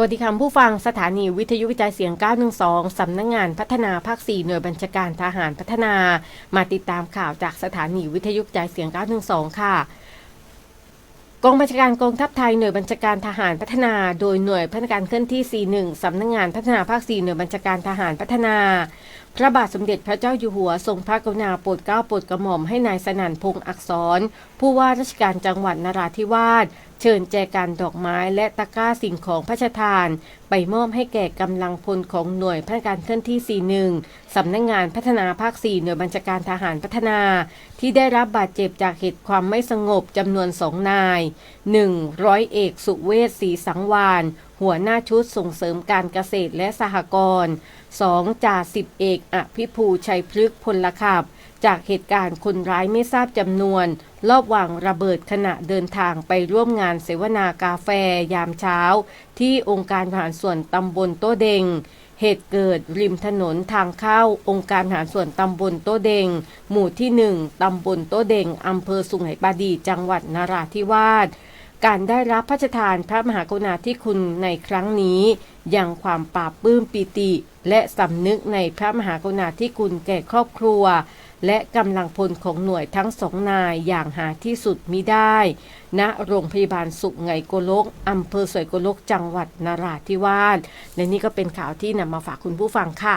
วัสดีค่ะผู้ฟังสถานีวิทยุวิจัยเสียง 912 สำนักงงานพัฒนาภาค 4 หน่วยบัญชาการทหารพัฒนา มาติดตามข่าวจากสถานีวิทยุวิจัยเสียง 912 ค่ะ กองบัญชาการกองทัพไทยหน่วยบัญชาการทหารพัฒนา โดยหน่วยพัฒนาการเคลื่อนที่ 41 สำนักงงานพัฒนาภาค 4 หน่วยบัญชาการทหารพัฒนา พระบาทสมเด็จพระเจ้าอยู่หัวทรงพระกรุณาโปรดเกล้าโปรดกระหม่อมให้นายสนั่นพงษ์อักษร ผู้ว่าราชการจังหวัดนราธิวาสเชิญแจกันดอกไม้และตะกร้าสิ่งของพระราชทาน ไปมอบให้แก่กำลังพลของหน่วยพัฒนาการเคลื่อนที่ 41 สำนักงงานพัฒนาภาค 4 หน่วยบัญชาการทหารพัฒนา ที่ได้รับบาดเจ็บจากเหตุความไม่สงบจำนวนสองนาย 1. ร้อยเอกสุเวศศรีสังวาน หัวหน้าชุดส่งเสริมการเกษตรและสหกรณ์ 2. จ่าสิบเอกอภิภูชัยพฤกพลขับ จากเหตุการณ์คนร้ายไม่ทราบจำนวนรอบวางระเบิดขณะเดินทางไปร่วมงานเสวนากาแฟยามเช้า ที่องค์การบริหารส่วนตำบลโต้เดง เหตุเกิดริมถนนทางเข้าองค์การหารส่วนตำบลโตเดง หมู่ที่ 1 ตำบลโตเดงอำเภอสุไหงปาดี จังหวัดนราธิวาส การได้รับพระราชทานพระมหากรุณาธิคุณในครั้งนี้ยังความปราบปลื้มปิติ และสำนึกในพระมหากรุณาธิคุณแก่ครอบครัว และกำลังพลของหน่วยทั้งสองนายอย่างหาที่สุดมิได้ณโรงพยาบาลสุขไงโกลกอำเภอสวยโกลกจังหวัดนราธิวาสและนี่ก็เป็นข่าวที่นำมาฝากคุณผู้ฟังค่ะ